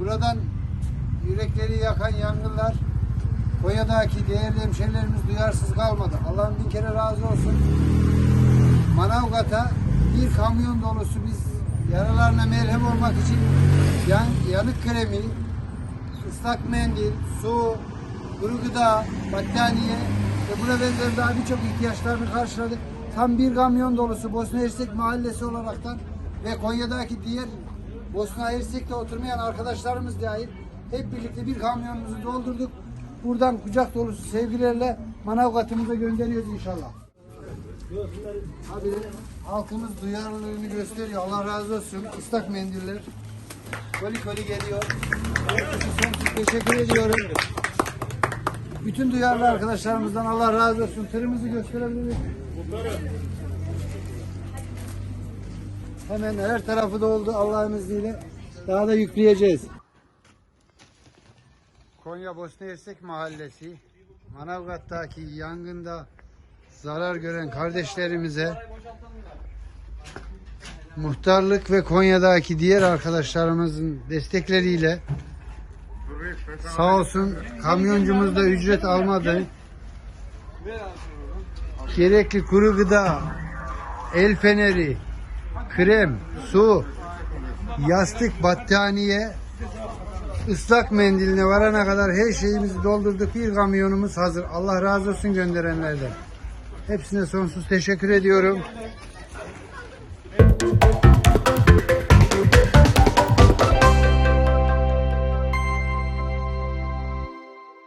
Buradan yürekleri yakan yangınlar Konya'daki değerli hemşehrilerimiz duyarsız kalmadı. Allah'ın bin kere razı olsun. Manavgat'a bir kamyon dolusu biz yaralarına merhem olmak için yan, yanık kremi, ıslak mendil, su, kuru gıda, battaniye ve buna benzer daha birçok ihtiyaçlarını karşıladık. Tam bir kamyon dolusu Bosna Hersek mahallesi olaraktan ve Konya'daki diğer Bosna Hersek'te oturmayan arkadaşlarımız dahil hep birlikte bir kamyonumuzu doldurduk. Buradan kucak dolusu sevgilerle Manavgat'ımıza gönderiyoruz inşallah. Abi halkımız duyarlılığını gösteriyor. Allah razı olsun. Islak mendiller. Koli koli geliyor. Sonsuz teşekkür ediyorum. Bütün duyarlı arkadaşlarımızdan Allah razı olsun. Tırımızı gösterebiliriz. Hemen her tarafı doldu Allah'ın izniyle. Daha da yükleyeceğiz. Konya Bosna Hersek Mahallesi Manavgat'taki yangında zarar gören kardeşlerimize muhtarlık ve Konya'daki diğer arkadaşlarımızın destekleriyle sağ olsun kamyoncumuz da ücret almadı. Gerekli kuru gıda, el feneri, krem, su, yastık, battaniye, ıslak mendiline varana kadar her şeyimizi doldurduk. Bir kamyonumuz hazır. Allah razı olsun gönderenlerden. Hepsine sonsuz teşekkür ediyorum.